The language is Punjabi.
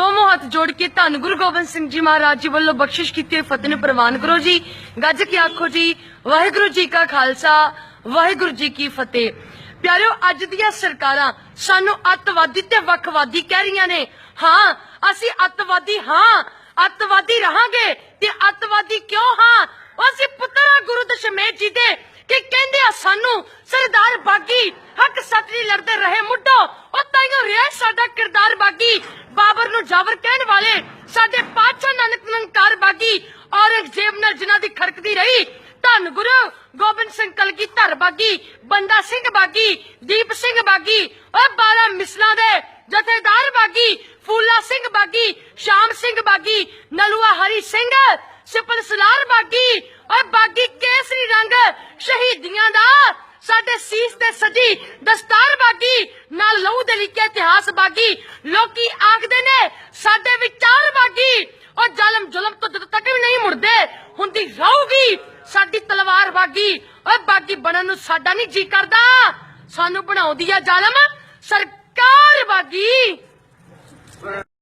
ਦੋਵੇਂ ਹੱਥ ਜੋੜ ਕੇ ਧੰਨ ਗੁਰੂ ਗੋਬਿੰਦ ਸਿੰਘ ਜੀ ਮਹਾਰਾਜ ਜੀ ਵੱਲੋਂ ਬਖਸ਼ਿਸ਼ ਕੀਤੀ ਫਤਿਹ ਨੂੰ ਪ੍ਰਵਾਨ ਕਰੋ ਜੀ। ਗੱਜ ਕੇ ਆਖੋ ਜੀ, ਵਾਹਿਗੁਰੂ ਜੀ ਕਾ ਖਾਲਸਾ, ਵਾਹਿਗੁਰੂ ਜੀ ਕੀ ਫਤਿਹ। ਪਿਆਰਿਓ, ਅੱਜ ਦੀਆਂ ਸਰਕਾਰਾਂ ਸਾਨੂੰ ਅੱਤਵਾਦੀ ਤੇ ਵੱਖਵਾਦੀ ਕਹਿ ਰਹੀਆਂ ਨੇ। ਹਾਂ, ਅਸੀਂ ਅੱਤਵਾਦੀ ਹਾਂ, ਅੱਤਵਾਦੀ ਰਹਾਂਗੇ ਤੇ ਅੱਤਵਾਦੀ ਕਿਉਂ ਹਾਂ? ਉਹ ਅਸੀਂ ਪੁੱਤਰਾ ਗੁਰੂ ਦਸ਼ਮੇਸ਼ ਜੀ ਦੇ ਕਿ ਕਹਿੰਦੇ ਆ ਸਾਨੂੰ, ਸਰਦਾਰ ਬਾਗੀ, ਹੱਕ ਸੱਚ ਲਈ ਲੜਦੇ, ਰਹੇ ਮੁੱਢੋ। ਉਹ ਤਾਈਓ ਰਿਹਾ ਸਾਡਾ ਕਿਰਦਾਰ ਬਾਗੀ। ਬਾਬਰ ਨੂੰ ਜਾਵਰ ਕਹਿਣ ਵਾਲੇ ਸਾਡੇ ਪਾਤਸ਼ਾਹ ਨਾਨਕ ਨਿਰੰਕਾਰ ਬਾਗੀ ਔਰੰਗਜ਼ੇਬ ਨਾਲ ਜਿਨ੍ਹਾਂ ਦੀ ਖੜਕਦੀ ਰਹੀ, ਧੰਨ ਗੁਰੂ ਗੋਬਿੰਦ ਸਿੰਘ ਕਲਗੀਧਰ ਬਾਗੀ, ਬੰਦਾ ਸਿੰਘ ਬਾਗੀ, ਦੀਪ ਸਿੰਘ ਬਾਗੀ ਓਏ 12 ਮਿਸਲਾਂ ਦੇ ਜਥੇਦਾਰ ਬਾਗੀ, ਫੂਲਾ ਸਿੰਘ ਬਾਗੀ, ਸ਼ਾਮ ਸਿੰਘ ਬਾਗੀ, ਨਲੂਆ ਹਰੀ ਸਿੰਘ, ਸਿਪਲ ਸਲਾਰ ਬਾਗੀ ਓਏ ਬਾਗੀ ਕੇਸਰੀ ਰੰਗ ਸ਼ਹੀਦੀਆਂ ਦਾ ਸਾਡੇ ਸੀਸ ਤੇ ਸਜੀ ਦਸਤਾਰ ਬਾਗੀ, ਨਾਲ ਲਹੂ ਦੇ ਲਿਖੇ ਇਤਿਹਾਸ ਬਾਗੀ। ਲੋਕੀ ਆਖਦੇ ਨੇ, ਸਾਡੇ ਵਿਚਾਰ ਬਾਗੀ। ਉਹ ਜ਼ਾਲਮ ਜ਼ੁਲਮ ਤੋਂ ਜਦੋਂ ਤੱਕ ਵੀ ਨਹੀਂ ਮੁੜਦੇ, ਹੁੰਦੀ ਰਹੂਗੀ ਸਾਡੀ ਤਲਵਾਰ ਬਾਗੀ। ਓਏ ਬਾਗੀ ਬਣਨ ਨੂੰ ਸਾਡਾ ਨਹੀਂ ਜੀ ਕਰਦਾ। ਸਾਨੂੰ ਬਣਾਉਂਦੀ ਆ ਜ਼ਾਲਮ ਸਰਕਾਰ ਬਾਗੀ।